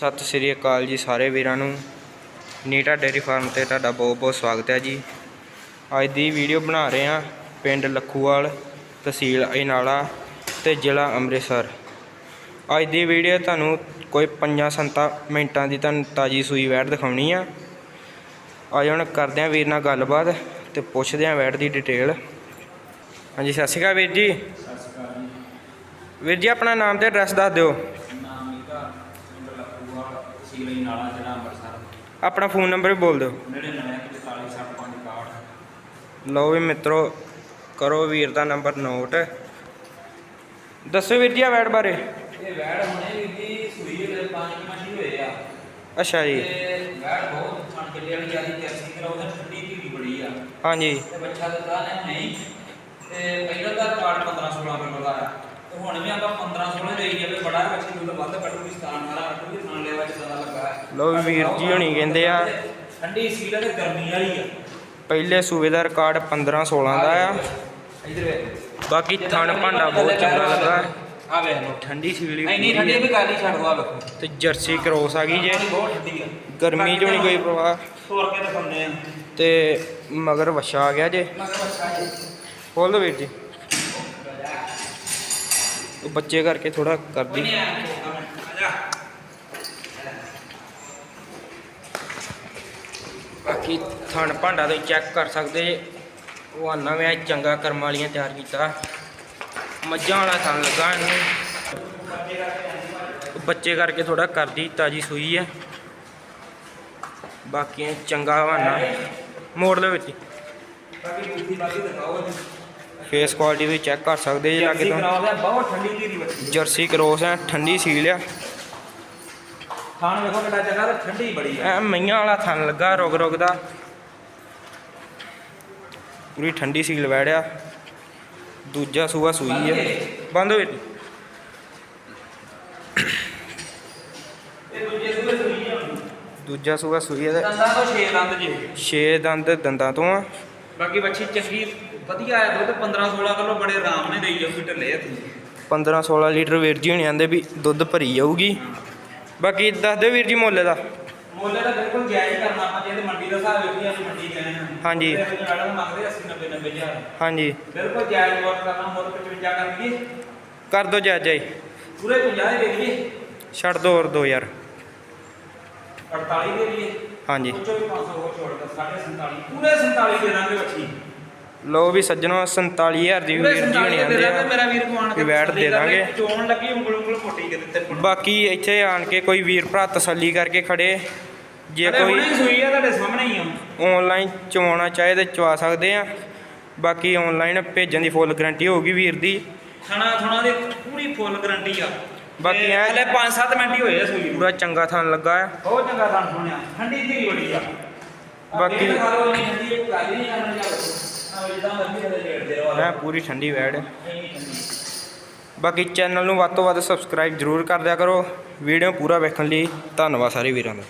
ਸਤਿ ਸ੍ਰੀ ਅਕਾਲ ਜੀ ਸਾਰੇ ਵੀਰਾਂ ਨੂੰ। ਨੀਟਾ ਡੇਅਰੀ ਫਾਰਮ ਤੇ ਤੁਹਾਡਾ ਬਹੁਤ ਬਹੁਤ ਸਵਾਗਤ ਹੈ ਜੀ। ਅੱਜ ਦੀ ਵੀਡੀਓ ਬਣਾ ਰਹੇ ਹਾਂ ਪਿੰਡ ਲੱਖੂਵਾਲ ਤਹਿਸੀਲ ਅਜਨਾਲਾ ਤੇ ਜ਼ਿਲ੍ਹਾ ਅੰਮ੍ਰਿਤਸਰ। ਅੱਜ ਦੀ ਵੀਡੀਓ ਤੁਹਾਨੂੰ ਕੋਈ 5-7 ਮਿੰਟਾਂ ਦੀ ਤੁਹਾਨੂੰ ਤਾਜੀ ਸੂਈ ਵੈੜ ਦਿਖਾਉਣੀ ਆ। ਅੱਜ ਹੁਣ ਕਰਦੇ ਹਾਂ ਵੀਰ ਨਾਲ ਗੱਲਬਾਤ ਤੇ ਪੁੱਛਦੇ ਹਾਂ ਵੈੜ ਦੀ ਡਿਟੇਲ। ਹਾਂਜੀ ਸਤਿ ਸ਼੍ਰੀ ਅਕਾਲ ਵੀਰ ਜੀ। ਵੀਰ ਜੀ ਆਪਣਾ ਨਾਮ ਤੇ ਐਡਰੈਸ ਦੱਸ ਦਿਓ। ਨਾਲਾ ਅੰਮ੍ਰਿਤਸਰ? ਆਪਣਾ ਫੋਨ ਨੰਬਰ ਵੀ ਬੋਲ ਦਿਓ। 994465 ਲਓ ਵੀ ਮਿੱਤਰੋ ਕਰੋ ਵੀਰ ਦਾ ਨੰਬਰ ਨੋਟ। ਦੱਸੋ ਵੀਰ ਜੀ ਆ ਵੈੜ ਬਾਰੇ। ਇਹ ਵੈੜ ਹੁਣੇ ਵੀ ਜੀ ਸੂਈ ਦੇ ਪੰਜ ਮਹੀਨੇ ਹੋਏ ਆ। ਅੱਛਾ ਜੀ। ਤੇ ਵੈੜ ਬਹੁਤ ਛਣ ਚੱਲੇ ਵਾਲੀ ਜਿਆਦੀ ਤੇ ਅਸੀਂ ਕਰਾ ਉਹਦਾ ਠੰਡੀ ਧੀਰੀ ਬੜੀ ਆ। ਹਾਂਜੀ। ਤੇ ਬੱਚਾ ਦਿੱਤਾ ਨੇ ਨਹੀਂ। ਤੇ ਪਹਿਲਾਂ ਦਾ ਕਾਰਡ 15 16 ਕਿਲੋ ਦਾ ਆ। ਤੇ ਹੁਣ ਵੀ ਆਪਾਂ 15 16 ਲਈ ਜਾਵੇ ਬੜਾ ਬੱਚੀ ਦੁੱਧ ਵੱਧ ਕੱਢੂਗੀ ਸਥਾਨ ਵਾਲਾ ਕੱਢੂਗੀ ਥਾਂ ਲੈਵਾ ਚ ਜ਼ਿਆਦਾ ਵੀ ਵੀਰ ਜੀ ਹੁਣੀ ਕਹਿੰਦੇ ਆ। ਠੰਡੀ ਸੀਲ ਤੇ ਗਰਮੀ ਵਾਲੀ ਆ। ਪਹਿਲੇ ਸੂਬੇ ਦਾ ਰਿਕਾਰਡ 15 16 ਦਾ ਆ। ਇਧਰ ਵੇਖ। ਬਾਕੀ ਥਣ ਭਾਂਡਾ ਬਹੁਤ ਚੰਗਾ ਲੱਗਾ ਆ ਵੇਖ ਲਓ। ਠੰਡੀ ਸੀਲੀ ਇੰਨੀ ਠੰਡੀ ਵੀ ਗੱਲ ਹੀ ਛੱਡ ਦੋ ਆ ਵੇਖੋ। ਤੇ ਜਰਸੀ ਕਰੋਸ ਆ ਗਈ ਜੇ। ਬਹੁਤ ਠੰਡੀ ਆ। ਗਰਮੀ ਚ ਨਹੀਂ ਕੋਈ ਪ੍ਰਵਾਹ ਤੋੜ ਕੇ ਦਿਖਾਉਂਦੇ ਆ? ਤੇ ਮਗਰ ਵਛਾ ਆ ਗਿਆ ਜੇ। ਮਗਰ ਬੱਚਾ ਜੀ ਖੋਲ ਦੋ ਵੀਰ ਜੀ। ਉਹ ਬੱਚੇ ਕਰਕੇ ਥੋੜਾ ਕਰਦੀ ਨਹੀਂ ਆ ਆ ਜਾ ਬਾਕੀ ਥਣ ਭਾਂਡਾ ਤੁਸੀਂ ਚੈੱਕ ਕਰ ਸਕਦੇ ਉਹ ਮੈਂ ਚੰਗਾ ਕਰਮ ਵਾਲੀਆਂ ਤਿਆਰ ਕੀਤਾ। ਮੱਝਾਂ ਵਾਲਾ ਥਣ ਲੱਗਾ ਇਹਨੂੰ। ਬੱਚੇ ਕਰਕੇ ਥੋੜਾ ਕਰਦੀ ਤਾਜੀ ਸੂਈ ਆ। ਬਾਕੀ ਚੰਗਾ ਹਵਾਨਾ ਮੋੜ ਲਓ ਵਿੱਚ। ਫੇਸ ਕੁਆਲਿਟੀ ਵੀ ਚੈੱਕ ਕਰ ਸਕਦੇ ਜੇ ਲਾਗੇ ਤੋਂ। ਜਰਸੀ ਕਰੋਸ ਹੈ ਠੰਡੀ ਸੀਲ ਆ। ਖਾਣ ਵੇਖੋ ਕਿੱਡਾ ਜਗ੍ਹਾ ਤੇ ਠੰਡੀ ਬੜੀ ਐ ਮਈਆਂ ਵਾਲਾ ਥਣ ਲੱਗਾ ਰੁਕ ਰੁਕ ਦਾ। ਪੂਰੀ ਠੰਡੀ ਸੀਲ ਵੜਿਆ ਦੂਜਾ ਸੂਆ ਸੂਈ ਹੈ ਬੰਦ ਇਹ ਦੂਜੇ ਸੂਆ ਸੂਈ ਹੈ ਦੰਦਾਂ ਤੋਂ 6 ਦੰਦ ਜੀ। ਤੇ 6 ਦੰਦ ਦੰਦਾਂ ਤੋਂ ਆ। ਬਾਕੀ ਬੱਚੀ ਚੰਗੀ ਵਧੀਆ ਆ ਦੁੱਧ। 15 16 ਕਿਲੋ ਬੜੇ ਆਰਾਮ ਨਾਲ ਦੇਈ ਜਾਊਗੀ ਢੱਲੇ ਹੱਥੀ। 15 16 ਲੀਟਰ ਵੀਰ ਜੀ ਹੋਣੀ ਆਂਦੇ ਵੀ ਦੁੱਧ ਭਰੀ ਜਾਊਗੀ। ਬਾਕੀ ਦੱਸ ਦਿਓ ਵੀਰ ਜੀ ਮੁੱਲ ਦਾ। ਮੁੱਲ ਤਾਂ ਬਿਲਕੁਲ ਜਾਇਜ਼ ਕਰਨਾ ਆਪਾਂ ਜੇ ਮੰਡੀ ਦਾ ਹਿਸਾਬ ਵੇਖੀ ਅਸੀਂ ਮੰਡੀ ਗਏ ਹਾਂ। ਹਾਂਜੀ। ਮੈਡਮ ਮੰਗਦੇ 80 90 90 ਹਜ਼ਾਰ। ਹਾਂਜੀ। ਬਿਲਕੁਲ ਜਾਇਜ਼ ਮੁੱਲ ਕਰਨਾ ਮੁੱਲ 55 ਕਰ ਲਈਏ। ਕਰ ਦੋ ਜਾਇਜ਼ ਜਾਈ ਪੂਰੇ 50 ਦੇ ਲਈਏ। ਛੱਡ ਦੋ ਹੋਰ ਦੋ ਯਾਰ 48 ਦੇ ਲਈਏ। ਹਾਂਜੀ। ਵੀ 500 ਹੋਰ ਛੋੜ ਕਰ 47 ਪੂਰੇ 47 ਦੇ ਦਾਂਗੇ ਬੱਚੀ। ਲਓ ਵੀ ਸੱਜਣੋ 47000 ਦੀ ਵੀਰ ਜੀ 47 ਹੋਣੀ ਦੇ ਆਂਦੇ ਆ। ਮੇਰਾ ਵੀਰ ਕਮਾਨ ਵੀ ਬੈਠ ਦੇ ਦਾਂਗੇ। ਚੋਣ ਲੱਗੀ ਉਂਗਲ ਉਂਗਲ ਮੋਟੀ ਕੇ ਦਿੱਤੇ ਬਾਕੀ ਇੱਥੇ ਆਣ ਕੇ ਕੋਈ ਵੀਰ ਭਰਾ ਤਸੱਲੀ ਕਰਕੇ ਖੜੇ। ਜੇ ਕੋਈ ਸੂਈ ਆ ਤੁਹਾਡੇ ਸਾਹਮਣੇ ਹੀ ਆ। ਆਨਲਾਈਨ ਚਵਾਉਣਾ ਚਾਹੇ ਤੇ ਚਵਾ ਸਕਦੇ ਆ। ਬਾਕੀ ਆਨਲਾਈਨ ਭੇਜਣ ਦੀ ਫੁੱਲ ਗਾਰੰਟੀ ਹੋਊਗੀ ਵੀਰ ਦੀ। ਥਣਾ ਥਣਾ ਦੀ ਪੂਰੀ ਫੁੱਲ ਗਾਰੰਟੀ ਆ। ਬਾਕੀ ਤੇ ਐਂ- ਹਲੇ 5-7 ਮਿੰਟ ਹੀ ਹੋਏ ਆ ਸੂਈ ਪੂਰਾ ਚੰਗਾ ਥਣ ਲੱਗਾ ਆ। ਬਹੁਤ ਚੰਗਾ ਥਣ ਸੁਣਿਆ। ਠੰਡੀ ਧੀਰੀ ਬੜੀ ਆ। ਬਾਕੀ- ਠੰਡੀ ਇਹ ਗੱਲ ਨਹੀਂ ਕਰਨਾ ਚੱਲ ਆ ਮੈਂ ਪੂਰੀ ਠੰਡੀ ਵੈੜ। ਇੰਨੀ ਬਾਕੀ ਚੈਨਲ ਨੂੰ ਵੱਧ ਤੋਂ ਵੱਧ ਸਬਸਕ੍ਰਾਈਬ ਜ਼ਰੂਰ ਕਰ ਦਿਆ ਕਰੋ। ਵੀਡੀਓ ਪੂਰਾ ਵੇਖਣ ਲਈ ਧੰਨਵਾਦ ਸਾਰੇ ਵੀਰਾਂ ਦਾ।